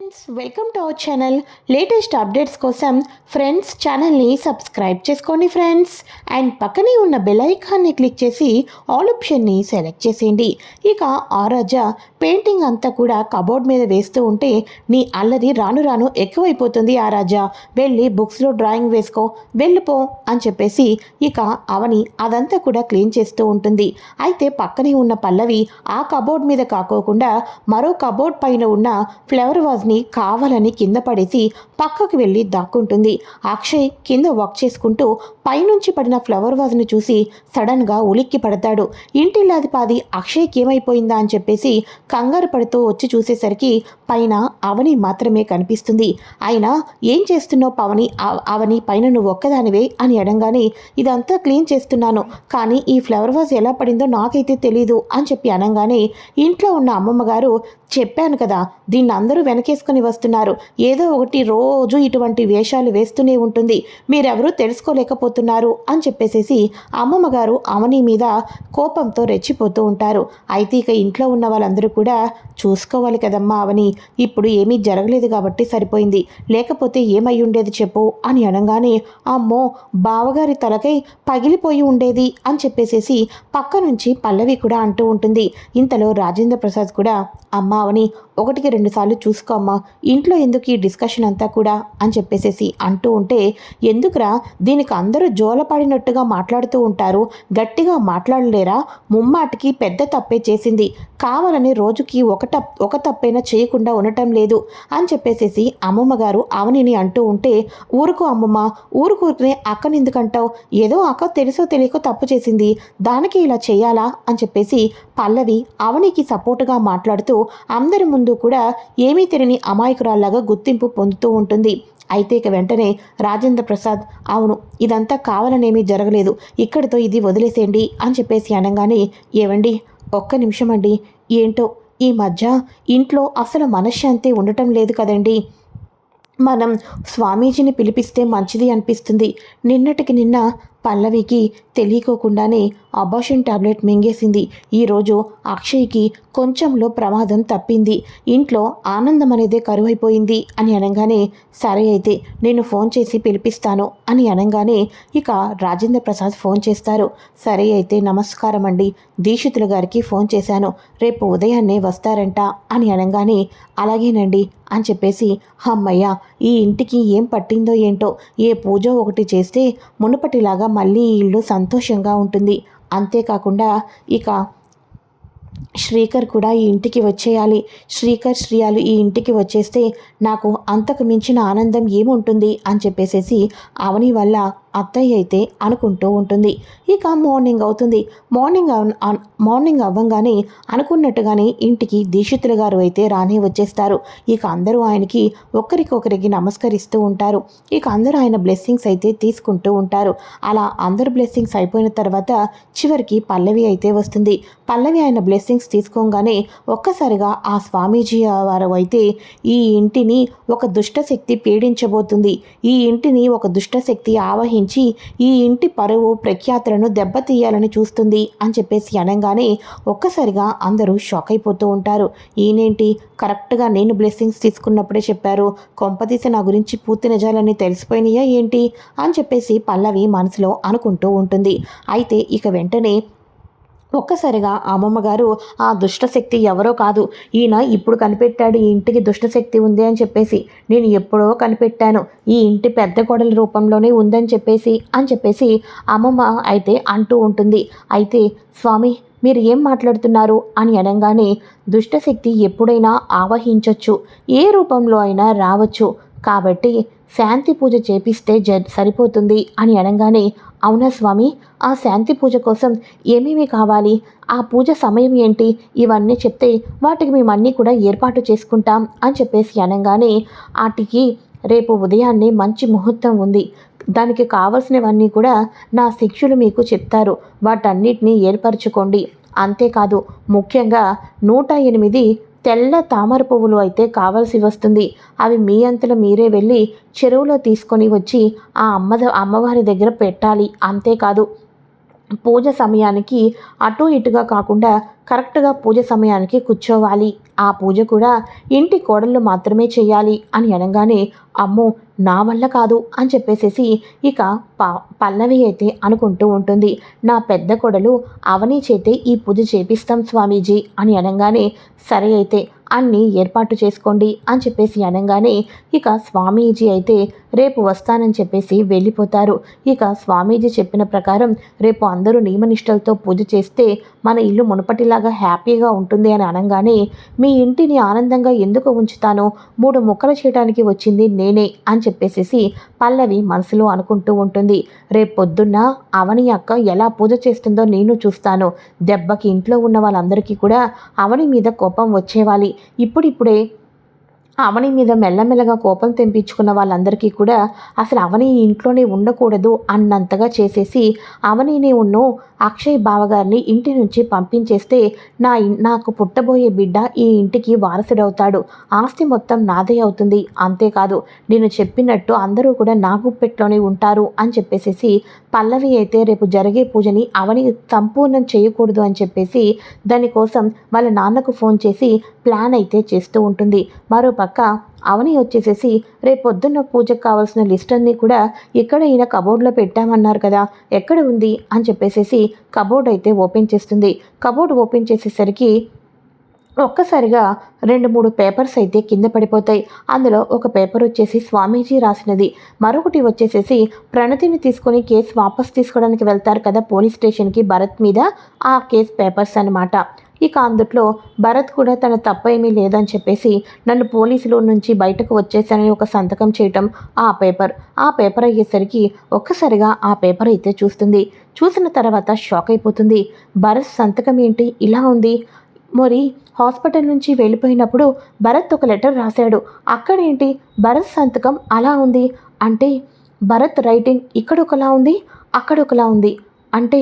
Friends welcome to our channel latest updates కోసం friends ఛానల్ని subscribe చేసుకోండి ఫ్రెండ్స్ అండ్ పక్కనే ఉన్న బెల్ ఐకాన్ని క్లిక్ చేసి ఆల్ ఆప్షన్ని సెలెక్ట్ చేసేయండి. ఇక ఆ రాజా పెయింటింగ్ అంతా కూడా కబోర్డ్ మీద వేస్తూ ఉంటే నీ అల్లరి రాను రాను ఎక్కువైపోతుంది ఆ రాజా. వెళ్ళి బుక్స్లో డ్రాయింగ్ వేసుకో వెళ్ళిపో అని చెప్పేసి ఇక అవని అదంతా కూడా క్లీన్ చేస్తూ ఉంటుంది. అయితే పక్కనే ఉన్న పల్లవి ఆ కబోర్డ్ మీద కాకోకుండా మరో కబోర్డ్ పైన ఉన్న ఫ్లవర్ వాజ్ వాజ్ని కావాలని కింద పడేసి పక్కకు వెళ్ళి దాక్కుంటుంది. అక్షయ్ కింద వాక్ చేసుకుంటూ పైనుంచి పడిన ఫ్లవర్ వాజ్ని చూసి సడన్గా ఉలిక్కి పడతాడు. ఇంటిల్లాది పాది అక్షయ్కి ఏమైపోయిందా అని చెప్పేసి కంగారు పడుతూ వచ్చి చూసేసరికి పైన అవని మాత్రమే కనిపిస్తుంది. అయినా ఏం చేస్తున్నావు పవని? అవని పైన నువ్వు ఒక్కదానివే అని అడంగానే ఇదంతా క్లీన్ చేస్తున్నాను కానీ ఈ ఫ్లవర్ వాజ్ ఎలా పడిందో నాకైతే తెలీదు అని చెప్పి అనగానే ఇంట్లో ఉన్న అమ్మమ్మ గారు చెప్పాను కదా దీన్ని అందరూ వెనకేసుకొని వస్తున్నారు. ఏదో ఒకటి రోజు ఇటువంటి వేషాలు వేస్తూనే ఉంటుంది. మీరెవరూ తెలుసుకోలేకపోతున్నారు అని చెప్పేసేసి అమ్మమ్మ గారు అవని మీద కోపంతో రెచ్చిపోతూ ఉంటారు. అయితే ఇక ఇంట్లో ఉన్న వాళ్ళందరూ కూడా చూసుకోవాలి కదమ్మా అవని ఇప్పుడు ఏమీ జరగలేదు కాబట్టి సరిపోయింది. లేకపోతే ఏమై ఉండేది చెప్పు అని అనగానే అమ్మో బావగారి తలకై పగిలిపోయి ఉండేది అని చెప్పేసేసి పక్క నుంచి పల్లవి కూడా అంటూ ఉంటుంది. ఇంతలో రాజేంద్ర ప్రసాద్ కూడా అమ్మ అవని ఒకటికి రెండు సార్లు చూసుకో అమ్మా. ఇంట్లో ఎందుకు ఈ డిస్కషన్ అంతా కూడా? అని చెప్పేసేసి అంటూ ఉంటే ఎందుకురా? దీనికి అందరూ జోలపడినట్టుగా మాట్లాడుతూ ఉంటారు. గట్టిగా మాట్లాడలేరా? ముమ్మాటికి పెద్ద తప్పే చేసింది. కావాలని రోజుకి ఒక టప్ ఒక తప్పైనా చేయకుండా ఉండటం లేదు అని చెప్పేసేసి అమ్మమ్మ గారు అవనిని అంటూ ఉంటే ఊరుకో అమ్మమ్మ ఊరుకూరుకునే అక్కనెందుకంటావు ఏదో అక్క తెలుసో తెలియకో తప్పు చేసింది. దానికి ఇలా చేయాలా? అని చెప్పేసి పల్లవి అవనికి సపోర్టుగా మాట్లాడుతూ అందరి ముందు కూడా ఏమీ తెలియని అమాయకురాల్లాగా గుర్తింపు పొందుతూ ఉంటుంది. అయితే ఇక వెంటనే రాజేంద్ర ప్రసాద్ అవును ఇదంతా కావాలనేమీ జరగలేదు. ఇక్కడితో ఇది వదిలేసేయండి అని చెప్పేసి అనగానే ఏవండి ఒక్క నిమిషం అండి. ఏంటో ఈ మధ్య ఇంట్లో అసలు మనశ్శాంతి ఉండటం లేదు కదండి. మనం స్వామీజీని పిలిపిస్తే మంచిది అనిపిస్తుంది. నిన్నటికి నిన్న పల్లవికి తెలియకోకుండానే అబాషన్ టాబ్లెట్ మింగేసింది. ఈరోజు అక్షయ్కి కొంచెంలో ప్రమాదం తప్పింది. ఇంట్లో ఆనందం అనేదే కరువైపోయింది అని అనగానే సరే అయితే నేను ఫోన్ చేసి పిలిపిస్తాను అని అనగానే ఇక రాజేంద్ర ప్రసాద్ ఫోన్ చేస్తారు. సరే అయితే నమస్కారం అండి. దీక్షితుల గారికి ఫోన్ చేశాను. రేపు ఉదయాన్నే వస్తారంట అని అనగానే అలాగేనండి అని చెప్పేసి అమ్మయ్య ఈ ఇంటికి ఏం పట్టిందో ఏంటో ఏ పూజ ఒకటి చేస్తే మునుపటిలాగా మళ్ళీ ఈ ఇల్లు సంతోషంగా ఉంటుంది. అంతేకాకుండా ఇక శ్రీకర్ కూడా ఈ ఇంటికి వచ్చేయాలి. శ్రీకర్ శ్రీయాలు ఈ ఇంటికి వచ్చేస్తే నాకు అంతకు మించిన ఆనందం ఏముంటుంది అని చెప్పేసేసి అవని వల్ల అత్తయ్య అయితే అనుకుంటూ ఉంటుంది. ఇక మార్నింగ్ అవుతుంది. మార్నింగ్ మార్నింగ్ అవ్వంగానే అనుకున్నట్టుగానే ఇంటికి దీక్షితులు గారు అయితే రానే వచ్చేస్తారు. ఇక అందరూ ఆయనకి ఒకరికొకరికి నమస్కరిస్తూ ఉంటారు. ఇక అందరూ ఆయన బ్లెస్సింగ్స్ అయితే తీసుకుంటూ ఉంటారు. అలా అందరు బ్లెస్సింగ్స్ అయిపోయిన తర్వాత చివరికి పల్లవి అయితే వస్తుంది. పల్లవి ఆయన బ్లెస్సింగ్స్ తీసుకోగానే ఒక్కసారిగా ఆ స్వామీజీ వారు అయితే ఈ ఇంటిని ఒక దుష్టశక్తి పీడించబోతుంది. ఈ ఇంటిని ఒక దుష్టశక్తి ఆవహించి ఈ ఇంటి పరువు ప్రఖ్యాతులను దెబ్బతీయాలని చూస్తుంది అని చెప్పేసి అనగానే ఒక్కసారిగా అందరూ షాక్ అయిపోతూ ఉంటారు. ఈయనేంటి? కరెక్ట్గా నేను బ్లెస్సింగ్స్ తీసుకున్నప్పుడే చెప్పారు. కొంపతీసి నా గురించి పూర్తి నిజాలన్నీ తెలిసిపోయినాయా ఏంటి? అని చెప్పేసి పల్లవి మనసులో అనుకుంటూ ఉంటుంది. అయితే ఇక వెంటనే ఒక్కసారిగా అమ్మమ్మ గారు ఆ దుష్టశక్తి ఎవరో కాదు. ఈయన ఇప్పుడు కనిపెట్టాడు ఈ ఇంటికి దుష్టశక్తి ఉంది అని చెప్పేసి నేను ఎప్పుడో కనిపెట్టాను. ఈ ఇంటి పెద్ద కోడల రూపంలోనే ఉందని చెప్పేసి అని చెప్పేసి అమ్మమ్మ అయితే అంటూ ఉంటుంది. అయితే స్వామి మీరు ఏం మాట్లాడుతున్నారు? అని అనగానే దుష్టశక్తి ఎప్పుడైనా ఆవహించవచ్చు ఏ రూపంలో అయినా రావచ్చు. కాబట్టి శాంతి పూజ చేపిస్తే జ సరిపోతుంది అని అనగానే అవునా స్వామి? ఆ శాంతి పూజ కోసం ఏమేమి కావాలి? ఆ పూజ సమయం ఏంటి? ఇవన్నీ చెప్తే వాటికి మేము అన్నీ కూడా ఏర్పాటు చేసుకుంటాం అని చెప్పేసి అనగానే వాటికి రేపు ఉదయాన్నే మంచి ముహూర్తం ఉంది. దానికి కావలసినవన్నీ కూడా నా శిక్షులు మీకు చెప్తారు. వాటన్నిటిని ఏర్పరచుకోండి. అంతేకాదు ముఖ్యంగా నూట ఎనిమిది తెల్ల తామర పువ్వులు అయితే కావాల్సి వస్తుంది. అవి మీ అంతలో మీరే వెళ్ళి చెరువులో తీసుకొని వచ్చి ఆ అమ్మ అమ్మవారి దగ్గర పెట్టాలి. అంతేకాదు పూజ సమయానికి అటు ఇటుగా కాకుండా కరెక్ట్గా పూజ సమయానికి కూర్చోవాలి. ఆ పూజ కూడా ఇంటి కోడళ్ళు మాత్రమే చేయాలి అని అనగానే అమ్మో నా వల్ల కాదు అని చెప్పేసేసి ఇక ప పల్లవి అయితే అనుకుంటూ ఉంటుంది. నా పెద్ద కొడలు అవని చేతే ఈ పూజ చేపిస్తాం స్వామీజీ అని అనగానే సరే అయితే అన్నీ ఏర్పాటు చేసుకోండి అని చెప్పేసి అనగానే ఇక స్వామీజీ అయితే రేపు వస్తానని చెప్పేసి వెళ్ళిపోతారు. ఇక స్వామీజీ చెప్పిన ప్రకారం రేపు అందరూ నియమనిష్టలతో పూజ చేస్తే మన ఇల్లు మునుపటిలాగా హ్యాపీగా ఉంటుంది అని అనగానే మీ ఇంటిని ఆనందంగా ఎందుకు ఉంచుతాను? మూడు ముక్కలు చేయడానికి వచ్చింది నేను నేనే అని చెప్పేసేసి పల్లవి మనసులో అనుకుంటూ ఉంటుంది. రేపు పొద్దున్న అవని అక్క ఎలా పూజ చేస్తుందో నేను చూస్తాను. దెబ్బకి ఇంట్లో ఉన్న వాళ్ళందరికీ కూడా అవని మీద కోపం వచ్చేవాలి. ఇప్పుడిప్పుడే అవని మీద మెల్లమెల్లగా కోపం తెంపించుకున్న వాళ్ళందరికీ కూడా అసలు అవని ఇంట్లోనే ఉండకూడదు అన్నంతగా చేసేసి అవనినే ఉన్ను అక్షయ్ బావగారిని ఇంటి నుంచి పంపించేస్తే నా నాకు పుట్టబోయే బిడ్డ ఈ ఇంటికి వారసుడవుతాడు. ఆస్తి మొత్తం నాదే అవుతుంది. అంతేకాదు నేను చెప్పినట్టు అందరూ కూడా నా గుప్పెట్లోనే ఉంటారు అని చెప్పేసేసి పల్లవి అయితే రేపు జరిగే పూజని అవని సంపూర్ణం చేయకూడదు అని చెప్పేసి దానికోసం వాళ్ళ నాన్నకు ఫోన్ చేసి ప్లాన్ అయితే చేస్తూ ఉంటుంది. మరోపక్క అవని వచ్చేసేసి రేపొద్దున్న పూజకు కావాల్సిన లిస్ట్ అన్నీ కూడా ఇక్కడ ఈయన కబోర్డ్లో పెట్టామన్నారు కదా ఎక్కడ ఉంది? అని చెప్పేసేసి కబోర్డ్ అయితే ఓపెన్ చేస్తుంది. కబోర్డ్ ఓపెన్ చేసేసరికి ఒక్కసారిగా రెండు మూడు పేపర్స్ అయితే కింద పడిపోతాయి. అందులో ఒక పేపర్ వచ్చేసి స్వామీజీ రాసినది. మరొకటి వచ్చేసేసి ప్రణతిని తీసుకొని కేసు వాపస్ తీసుకోవడానికి వెళ్తారు కదా పోలీస్ స్టేషన్కి భరత్ మీద ఆ కేసు పేపర్స్ అనమాట ఇక అందుట్లో భరత్ కూడా తన తప్పేమీ లేదని చెప్పేసి నన్ను పోలీసుల నుంచి బయటకు వచ్చేసానని ఒక సంతకం చేయటం ఆ పేపర్. ఆ పేపర్ అయ్యేసరికి ఒక్కసారిగా ఆ పేపర్ అయితే చూస్తుంది. చూసిన తర్వాత షాక్ అయిపోతుంది. భరత్ సంతకం ఏంటి? ఇలా ఉంది. మరి హాస్పిటల్ నుంచి వెళ్ళిపోయినప్పుడు భరత్ ఒక లెటర్ రాశాడు. అక్కడేంటి? భరత్ సంతకం అలా ఉంది. అంటే భరత్ రైటింగ్ ఇక్కడ ఒకలా ఉంది అక్కడ ఒకలా ఉంది. అంటే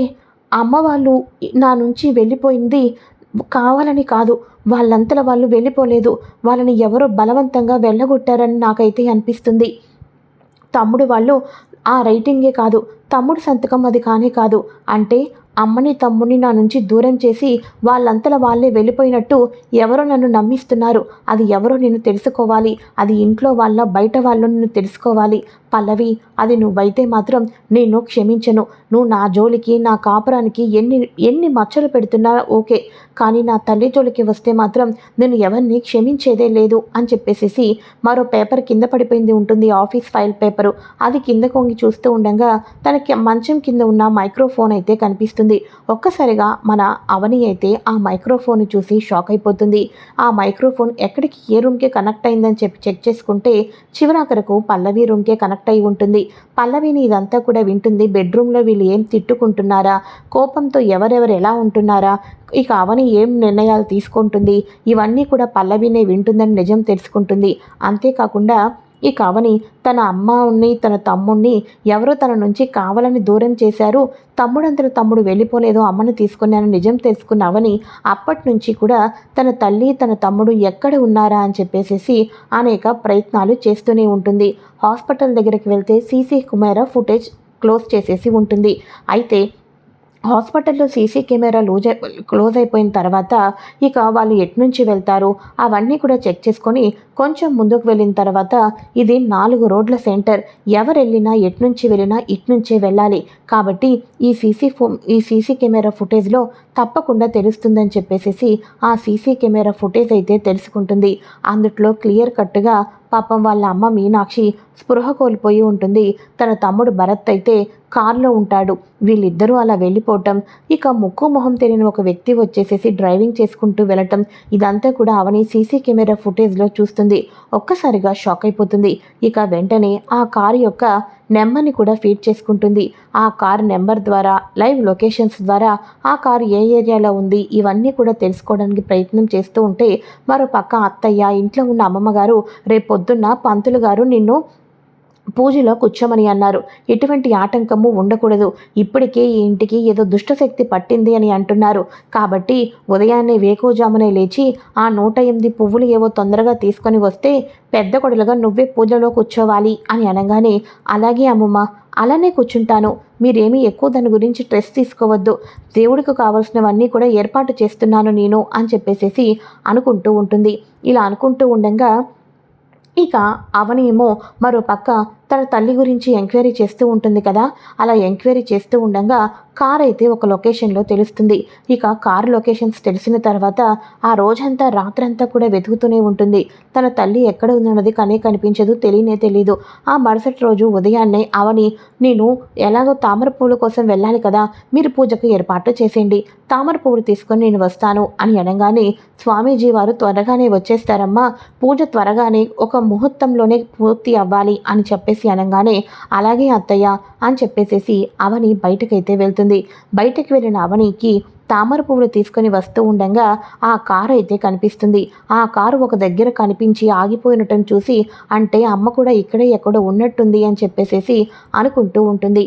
అమ్మ వాళ్ళు నా నుంచి వెళ్ళిపోయింది కావాలని కాదు. వాళ్ళంతల వాళ్ళు వెళ్ళిపోలేదు. వాళ్ళని ఎవరో బలవంతంగా వెళ్ళగొట్టారని నాకైతే అనిపిస్తుంది. తమ్ముడు వాళ్ళు ఆ రైటింగే కాదు. తమ్ముడు సంతకం అది కానే కాదు. అంటే అమ్మని తమ్ముని నా నుంచి దూరం చేసి వాళ్ళంతలా వాళ్ళే వెళ్ళిపోయినట్టు ఎవరో నన్ను నమ్మిస్తున్నారు. అది ఎవరో నేను తెలుసుకోవాలి. అది ఇంట్లో వాళ్ళ బయట వాళ్ళు నిన్ను తెలుసుకోవాలి. పల్లవి అది నువ్వైతే మాత్రం నేను క్షమించను. నువ్వు నా జోలికి నా కాపురానికి ఎన్ని ఎన్ని మచ్చలు పెడుతున్నా ఓకే. కానీ నా తల్లి జోలికి వస్తే మాత్రం నేను ఎవరిని క్షమించేదే లేదు అని చెప్పేసి మరో పేపర్ కింద పడిపోయింది ఉంటుంది ఆఫీస్ ఫైల్ పేపరు. అది కింద కొంగి చూస్తూ ఉండగా తనకి మంచం కింద ఉన్న మైక్రోఫోన్ అయితే కనిపిస్తుంది. ఒక్కసారిగా మన అవని అయితే ఆ మైక్రోఫోన్ చూసి షాక్ అయిపోతుంది. ఆ మైక్రోఫోన్ ఎక్కడికి ఏ రూమ్కి కనెక్ట్ అయిందని చెప్పి చెక్ చేసుకుంటే చివరాఖరకు పల్లవి రూమ్కే కనెక్ట్ అయి ఉంటుంది. పల్లవిని ఇదంతా కూడా వింటుంది. బెడ్రూమ్లో వీళ్ళు ఏం తిట్టుకుంటున్నారా? కోపంతో ఎవరెవరు ఎలా ఉంటున్నారా? ఇక అవని ఏం నిర్ణయాలు తీసుకుంటుంది? ఇవన్నీ కూడా పల్లవినే వింటుందని నిజం తెలుసుకుంటుంది. అంతేకాకుండా ఈ కావని తన అమ్మని తన తమ్ముణ్ణి ఎవరో తన నుంచి కావాలని దూరం చేశారు. తమ్ముడంతట తమ్ముడు వెళ్ళిపోలేదు. అమ్మని తీసుకున్నాను నిజం తెలుసుకున్న అవని అప్పటి నుంచి కూడా తన తల్లి తన తమ్ముడు ఎక్కడ ఉన్నారా అని చెప్పేసి అనేక ప్రయత్నాలు చేస్తూనే ఉంటుంది. హాస్పిటల్ దగ్గరికి వెళ్తే సీసీ కుమార ఫుటేజ్ క్లోజ్ చేసేసి ఉంటుంది. అయితే హాస్పిటల్లో సీసీ కెమెరా లూజ్ క్లోజ్ అయిపోయిన తర్వాత ఇక వాళ్ళు ఎట్నుంచి వెళ్తారు? అవన్నీ కూడా చెక్ చేసుకొని కొంచెం ముందుకు వెళ్ళిన తర్వాత ఇది నాలుగు రోడ్ల సెంటర్. ఎవరు వెళ్ళినా ఎట్నుంచి వెళ్ళినా ఇట్నుంచే వెళ్ళాలి. కాబట్టి ఈ సీసీ ఫో ఈ సీసీ కెమెరా ఫుటేజ్లో తప్పకుండా తెలుస్తుందని చెప్పేసి ఆ సీసీ కెమెరా ఫుటేజ్ అయితే తెలుసుకుంటుంది. అందుట్లో క్లియర్ కట్గా పాపం వాళ్ళ అమ్మ మీనాక్షి స్పృహ కోల్పోయి ఉంటుంది. తన తమ్ముడు భరత్ అయితే కారులో ఉంటాడు. వీళ్ళిద్దరూ అలా వెళ్ళిపోవటం ఇక ముక్కు మొహం తెలియని ఒక వ్యక్తి వచ్చేసేసి డ్రైవింగ్ చేసుకుంటూ వెళ్ళటం ఇదంతా కూడా అవని సీసీ కెమెరా ఫుటేజ్లో చూస్తుంది. ఒక్కసారిగా షాక్ అయిపోతుంది. ఇక వెంటనే ఆ కారు యొక్క నెంబర్ని కూడా ఫీడ్ చేసుకుంటుంది. ఆ కార్ నెంబర్ ద్వారా లైవ్ లొకేషన్స్ ద్వారా ఆ కార్ ఏ ఏరియాలో ఉంది ఇవన్నీ కూడా తెలుసుకోవడానికి ప్రయత్నం చేస్తూ ఉంటే మరో పక్క అత్తయ్య ఇంట్లో ఉన్న అమ్మమ్మ గారు రేపొద్దున్న పంతులు గారు నిన్ను పూజలో కూర్చోమని అన్నారు. ఎటువంటి ఆటంకము ఉండకూడదు. ఇప్పటికే ఈ ఇంటికి ఏదో దుష్టశక్తి పట్టింది అని అంటున్నారు. కాబట్టి ఉదయాన్నే వేకోజామునే లేచి ఆ నూట ఎనిమిది పువ్వులు ఏవో తొందరగా తీసుకొని వస్తే పెద్ద కొడులుగా నువ్వే పూజలో కూర్చోవాలి అని అనగానే అలాగే అమ్మమ్మ అలానే కూర్చుంటాను. మీరేమీ ఎక్కువ దాని గురించి స్ట్రెస్ తీసుకోవద్దు. దేవుడికి కావాల్సినవన్నీ కూడా ఏర్పాటు చేస్తున్నాను నేను అని చెప్పేసేసి అనుకుంటూ ఉంటుంది. ఇలా అనుకుంటూ ఉండగా ఇక అవనేమో మరో పక్క తన తల్లి గురించి ఎంక్వైరీ చేస్తూ ఉంటుంది కదా అలా ఎంక్వైరీ చేస్తూ ఉండగా కార్ అయితే ఒక లొకేషన్లో తెలుస్తుంది. ఇక కార్ లొకేషన్స్ తెలిసిన తర్వాత ఆ రోజంతా రాత్రంతా కూడా వెతుకుతూనే ఉంటుంది. తన తల్లి ఎక్కడ ఉందన్నది కనే కనిపించదు తెలియనే తెలియదు ఆ మరుసటి రోజు ఉదయాన్నే అవని నేను ఎలాగో తామర పువ్వుల కోసం వెళ్ళాలి కదా మీరు పూజకు ఏర్పాటు చేసేయండి. తామర పువ్వులు తీసుకొని నేను వస్తాను అని అనగానే స్వామీజీ వారు త్వరగానే వచ్చేస్తారమ్మా. పూజ త్వరగానే ఒక ముహూర్తంలోనే పూర్తి అవ్వాలి అని చెప్పేసి అనగానే అలాగే అత్తయ్య అని చెప్పేసేసి అవని బయటకైతే వెళ్తుంది. బయటకు వెళ్ళిన అవనికి తామర పువ్వులు తీసుకొని వస్తూ ఉండగా ఆ కారు అయితే కనిపిస్తుంది. ఆ కారు ఒక దగ్గర కనిపించి ఆగిపోయినటం చూసి అంటే అమ్మ కూడా ఇక్కడే ఎక్కడో ఉన్నట్టుంది అని చెప్పేసేసి అనుకుంటూ ఉంటుంది.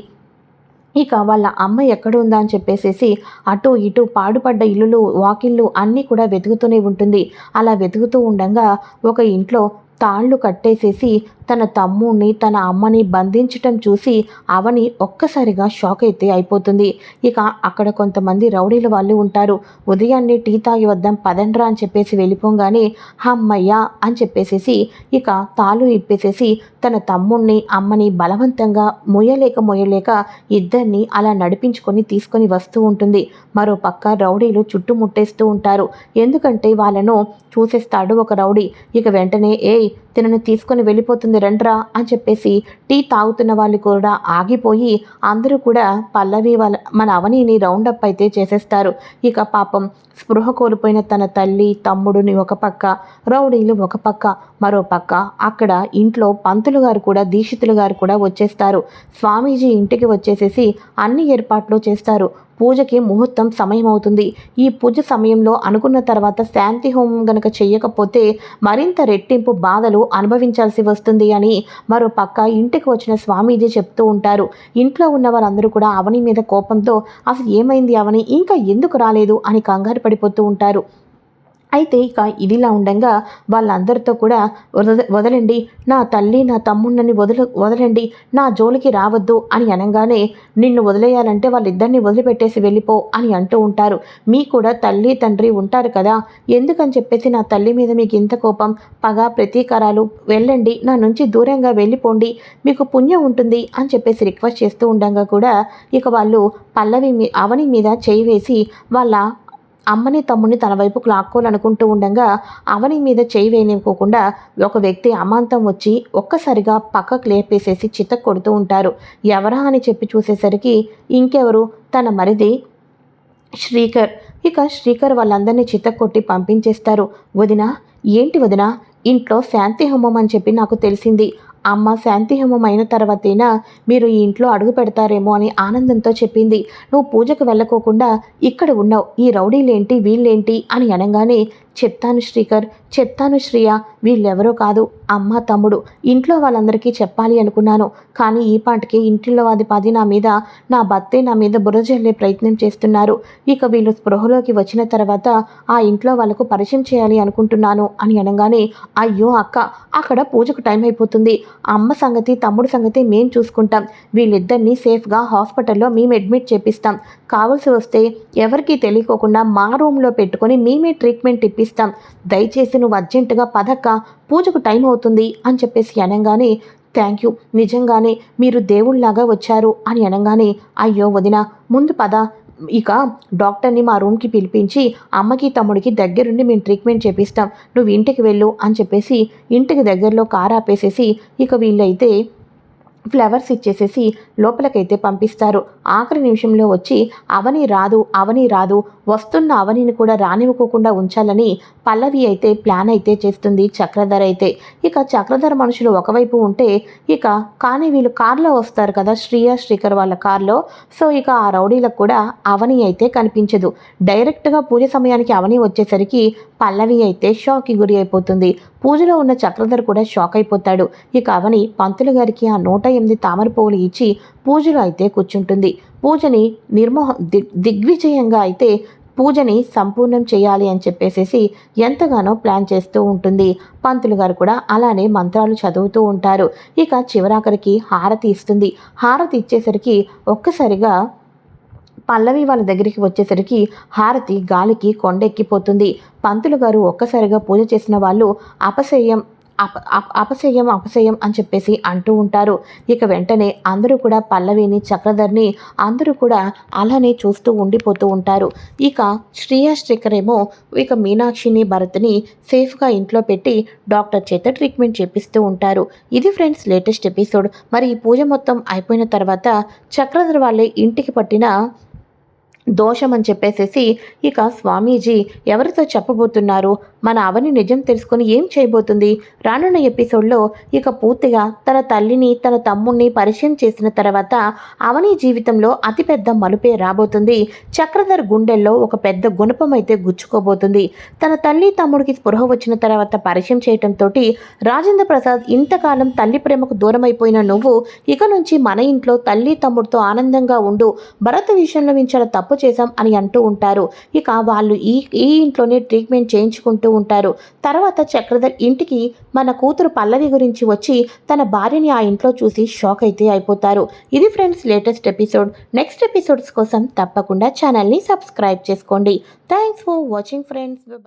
ఇక వాళ్ళ అమ్మ ఎక్కడ ఉందా అని చెప్పేసేసి అటు ఇటు పాడుపడ్డ ఇల్లులు వాకిళ్ళు అన్నీ కూడా వెతుకుతూనే ఉంటుంది. అలా వెతుకుతూ ఉండగా ఒక ఇంట్లో తాళ్ళు కట్టేసేసి తన తమ్ముడిని తన అమ్మని బంధించటం చూసి అవని ఒక్కసారిగా షాక్ అయితే అయిపోతుంది. ఇక అక్కడ కొంతమంది రౌడీల వాళ్ళు ఉంటారు. ఉదయాన్నే టీ తాగి వద్దాం పదండ్రా అని చెప్పేసి వెళ్ళిపోగానే హమ్మయ్యా అని చెప్పేసేసి ఇక తాళ్ళు ఇప్పేసేసి తన తమ్ముణ్ణి అమ్మని బలవంతంగా మొయ్యలేక మొయ్యలేక ఇద్దరిని అలా నడిపించుకొని తీసుకొని వస్తూ ఉంటుంది. మరో పక్క రౌడీలు చుట్టుముట్టేస్తూ ఉంటారు. ఎందుకంటే వాళ్ళను చూసేస్తాడు ఒక రౌడీ. ఇక వెంటనే ఏయ్ తినను తీసుకొని వెళ్ళిపోతుంది రండ్రా అని చెప్పేసి టీ తాగుతున్న వాళ్ళు కూడా ఆగిపోయి అందరూ కూడా పల్లవి వాళ్ళ మన అవనిని రౌండప్ అయితే చేసేస్తారు. ఇక పాపం స్పృహ కోల్పోయిన తన తల్లి తమ్ముడుని ఒక పక్క రౌడీలు ఒక పక్క మరో పక్క. అక్కడ ఇంట్లో పంతులు గారు కూడా దీక్షితులు గారు కూడా వచ్చేస్తారు. స్వామీజీ ఇంటికి వచ్చేసేసి అన్ని ఏర్పాట్లు చేస్తారు. పూజకి ముహూర్తం సమయం అవుతుంది ఈ పూజ సమయంలో అనుకున్న తర్వాత శాంతి హోమం గనక చేయకపోతే మరింత రెట్టింపు బాధలు అనుభవించాల్సి వస్తుంది అని మరో పక్క ఇంటికి వచ్చిన స్వామీజీ చెప్తూ ఉంటారు. ఇంట్లో ఉన్న వారందరూ కూడా అవని మీద కోపంతో అసలు ఏమైంది అవని? ఇంకా ఎందుకు రాలేదు? అని కంగారు పడిపోతూ ఉంటారు. అయితే ఇక ఇదిలా ఉండగా వాళ్ళందరితో కూడా వద వదలండి. నా తల్లి నా తమ్ముళ్ళని వదల వదలండి. నా జోలికి రావద్దు అని అనగానే నిన్ను వదిలేయాలంటే వాళ్ళిద్దరిని వదిలిపెట్టేసి వెళ్ళిపో అని అంటూ ఉంటారు. మీ కూడా తల్లి తండ్రి ఉంటారు కదా. ఎందుకని చెప్పేసి నా తల్లి మీద మీకు ఇంత కోపం? పగ ప్రతీకారాలు. వెళ్ళండి. నా నుంచి దూరంగా వెళ్ళిపోండి. మీకు పుణ్యం ఉంటుంది అని చెప్పేసి రిక్వెస్ట్ చేస్తూ ఉండగా కూడా ఇక వాళ్ళు పల్లవి మీ అవని మీద చేయి వేసి వాళ్ళ అమ్మని తమ్ముని తన వైపుకు లాక్కోవాలనుకుంటూ ఉండగా అవని మీద చేయి వేయనివ్వకుండా ఒక వ్యక్తి అమాంతం వచ్చి ఒక్కసారిగా పక్కకు లేపేసేసి చిత్త కొడుతూ ఉంటారు. ఎవరా అని చెప్పి చూసేసరికి ఇంకెవరు? తన మరిది శ్రీకర్. ఇక శ్రీకర్ వాళ్ళందరినీ చిత్త కొట్టి పంపించేస్తారు. వదిన ఏంటి వదిన? ఇంట్లో శాంతి హోమం అని చెప్పి నాకు తెలిసింది. అమ్మ శాంతి అయిన తర్వాతైనా మీరు ఈ ఇంట్లో అడుగు పెడతారేమో అని ఆనందంతో చెప్పింది. నువ్వు పూజకు వెళ్ళకోకుండా ఇక్కడ ఉన్నావు. ఈ రౌడీలేంటి? వీళ్ళేంటి? అని అనగానే చెప్తాను శ్రీకర్ చెప్తాను శ్రియ వీళ్ళెవరో కాదు అమ్మ తమ్ముడు. ఇంట్లో వాళ్ళందరికీ చెప్పాలి అనుకున్నాను. కానీ ఈ పాటికి ఇంటిలో అది పది నా మీద నా భర్తే నా మీద బురజల్లే ప్రయత్నం చేస్తున్నారు. ఇక వీళ్ళు స్పృహలోకి వచ్చిన తర్వాత ఆ ఇంట్లో వాళ్ళకు పరిచయం చేయాలి అనుకుంటున్నాను అని అనగానే అయ్యో అక్క అక్కడ పూజకు టైం అయిపోతుంది. అమ్మ సంగతి తమ్ముడు సంగతి మేం చూసుకుంటాం. వీళ్ళిద్దరినీ సేఫ్గా హాస్పిటల్లో మేము అడ్మిట్ చేపిస్తాం. కావాల్సి వస్తే ఎవరికీ తెలియకోకుండా మా రూమ్లో పెట్టుకొని మేమే ట్రీట్మెంట్ ఇప్పిస్తాం. ఇస్తాం దయచేసి నువ్వు అర్జెంటుగా పదక్క పూజకు టైం అవుతుంది అని చెప్పేసి అనగానే థ్యాంక్ యూ. నిజంగానే మీరు దేవుళ్ళలాగా వచ్చారు అని అనగానే అయ్యో వదిన ముందు పద. ఇక డాక్టర్ని మా రూమ్కి పిలిపించి అమ్మకి తమ్ముడికి దగ్గరుండి మేము ట్రీట్మెంట్ చేపిస్తాం. నువ్వు ఇంటికి వెళ్ళు అని చెప్పేసి ఇంటికి దగ్గరలో కారు ఆపేసేసి ఇక వీళ్ళైతే ఫ్లవర్స్ ఇచ్చేసేసి లోపలికైతే పంపిస్తారు. ఆఖరి నిమిషంలో వచ్చి అవని రాదు అవని రాదు వస్తున్న అవనిని కూడా రానివ్వకోకుండా ఉంచాలని పల్లవి అయితే ప్లాన్ అయితే చేస్తుంది చక్రధర్ అయితే. ఇక చక్రధర్ మనుషులు ఒకవైపు ఉంటే ఇక కానీ వీళ్ళు కార్లో వస్తారు కదా శ్రీయ శ్రీకర్ వాళ్ళ కార్లో. సో ఇక ఆ రౌడీలకు కూడా అవని అయితే కనిపించదు. డైరెక్ట్గా పూజ సమయానికి అవని వచ్చేసరికి పల్లవి అయితే షాక్కి గురి అయిపోతుంది. పూజలో ఉన్న చక్రధర్ కూడా షాక్ అయిపోతాడు. ఇక అవని పంతులు గారికి ఆ నూట ఎనిమిది తామర పువ్వులు ఇచ్చి పూజలో అయితే కూర్చుంటుంది. పూజని నిర్మోహ దిగ్ దిగ్విజయంగా అయితే పూజని సంపూర్ణం చేయాలి అని చెప్పేసేసి ఎంతగానో ప్లాన్ చేస్తూ ఉంటుంది. పంతులు గారు కూడా అలానే మంత్రాలు చదువుతూ ఉంటారు. ఇక చివరాఖరికి హారతి ఇస్తుంది. హారతి ఇచ్చేసరికి ఒక్కసారిగా పల్లవి వాళ్ళ దగ్గరికి వచ్చేసరికి హారతి గాలికి కొండెక్కిపోతుంది. పంతులు గారు ఒక్కసారిగా పూజ చేసిన వాళ్ళు అపశయం అప అప- అపశయం అపశయం అని చెప్పేసి అంటూ ఉంటారు. ఇక వెంటనే అందరూ కూడా పల్లవిని చక్రధర్ని అందరూ కూడా అలానే చూస్తూ ఉండిపోతూ ఉంటారు. ఇక శ్రేయా శ్రీకర్ ఏమో ఇక మీనాక్షిని భరత్ని సేఫ్గా ఇంట్లో పెట్టి డాక్టర్ చేత ట్రీట్మెంట్ చేపిస్తూ ఉంటారు. ఇది ఫ్రెండ్స్ లేటెస్ట్ ఎపిసోడ్. మరి ఈ పూజ మొత్తం అయిపోయిన తర్వాత చక్రధర్ వాళ్ళే ఇంటికి పట్టిన దోషం అని చెప్పేసేసి ఇక స్వామీజీ ఎవరితో చెప్పబోతున్నారు? మన అవని నిజం తెలుసుకొని ఏం చేయబోతుంది? రానున్న ఎపిసోడ్లో ఇక పూర్తిగా తన తల్లిని తన తమ్ముణ్ణి పరిచయం చేసిన తర్వాత అవని జీవితంలో అతిపెద్ద మలుపే రాబోతుంది. చక్రధర్ గుండెల్లో ఒక పెద్ద గుణపం అయితే గుచ్చుకోబోతుంది. తన తల్లి తమ్ముడికి స్పృహ వచ్చిన తర్వాత పరిచయం చేయటంతో రాజేంద్ర ప్రసాద్ ఇంతకాలం తల్లి ప్రేమకు దూరమైపోయిన నువ్వు ఇక నుంచి మన ఇంట్లో తల్లి తమ్ముడితో ఆనందంగా ఉండు. భరత్ విషయంలో మేము చాలా తప్పు చేశాం అని అంటూ ఉంటారు. ఇక వాళ్ళు ఈ ఈ ఇంట్లోనే ట్రీట్మెంట్ చేయించుకుంటూ ఉంటారు. తర్వాత చక్రధర్ ఇంటికి మన కూతురు పల్లవి గురించి వచ్చి తన భార్యని ఆ ఇంట్లో చూసి షాక్ అయితే అయిపోతారు. ఇది friends latest episode. Next episodes కోసం తప్పకుండా ఛానల్ని సబ్స్క్రైబ్ చేసుకోండి. Thanks for watching friends.